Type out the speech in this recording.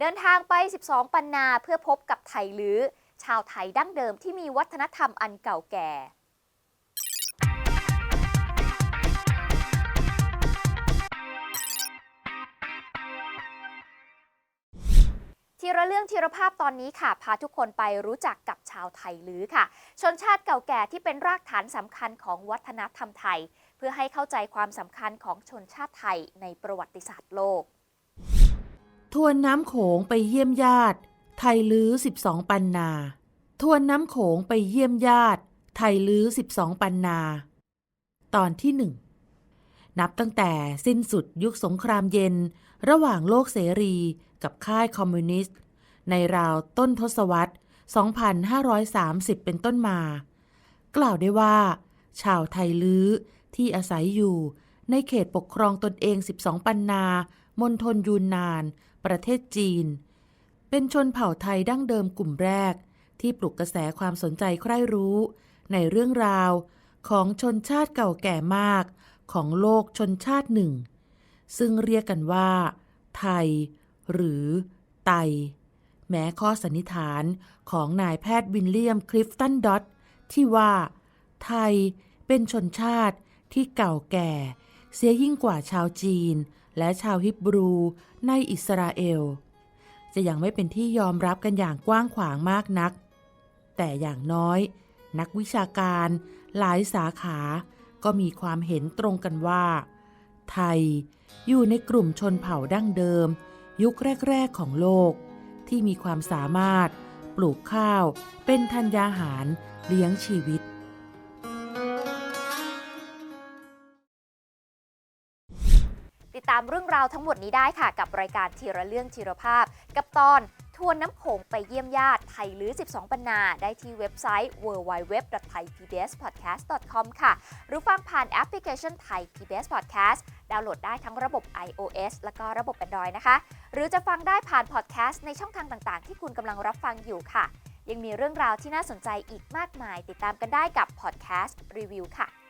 เดินทางไป 12 ปันนาเพื่อพบกับไทยลื้อ ชาวไทยดั้งเดิมที่มีวัฒนธรรมอันเก่าแก่ทีละเรื่องทีละภาพตอนนี้ค่ะ พาทุกคนไปรู้จักกับชาวไทยลื้อค่ะ ชนชาติเก่าแก่ที่เป็นรากฐานสำคัญของวัฒนธรรมไทย เพื่อให้เข้าใจความสำคัญของชนชาติไทยในประวัติศาสตร์โลก ทวนน้ำโขงไปเยี่ยมญาติ ไทยลื้อ12ปันนา ทวนน้ำโขงไปเยี่ยมญาติ ไทยลื้อ12ปันนา ตอนที่หนึ่งนับตั้งแต่สิ้นสุดยุคสงครามเย็น ระหว่างโลกเสรีกับค่ายคอมมิวนิสต์ ในราวต้นทศวรรษ 2530 เป็นต้นมา กล่าวได้ว่า ชาวไทยลื้อที่อาศัยอยู่ ในเขตปกครองตนเอง 12 ปันนา มณฑลยูนนาน ประเทศจีน เป็นชนเผ่าไทยดั้งเดิมกลุ่มแรก ที่ปลุกกระแสความสนใจใคร่รู้ ในเรื่องราวของชนชาติเก่าแก่มากของโลกชนชาติหนึ่ง ซึ่งเรียกกันว่า ไทย หรือไต แม้ข้อสันนิษฐานของนายแพทย์วินเลียมคลิฟตันดอตที่ว่า ไทยเป็นชนชาติที่เก่าแก่ เสียยิ่งกว่าชาวจีน และชาวฮิบรูในอิสราเอล จะยังไม่เป็นที่ยอมรับกันอย่างกว้างขวางมากนัก แต่อย่างน้อย นักวิชาการหลายสาขาก็มีความเห็นตรงกันว่า ไทยอยู่ในกลุ่มชนเผ่าดั้งเดิม ยุคแรก ๆ ของโลก ที่มีความสามารถปลูกข้าวเป็นธัญญาหารเลี้ยงชีวิต ดตามเรื่องราวทั้งหมดนี้ได้ค่ะ กับรายการทีละเรื่องทีละภาพ กับตอนทวนน้ำโขงไปเยี่ยมญาติไทยลื้อ12 ปันนา ได้ที่เว็บไซต์ www.thaipbspodcast.com ค่ะ หรือฟังผ่านแอปพลิเคชัน Thai PBS Podcast ดาวน์โหลดได้ทั้งระบบ iOS และก็ระบบ Android นะคะ หรือจะฟังได้ผ่านพอดแคสต์ในช่องทางต่างๆ ที่คุณกำลังรับฟังอยู่ค่ะ ยังมีเรื่องราวที่น่าสนใจอีกมากมาย ติดตามกันได้กับพอดแคสต์รีวิวค่ะ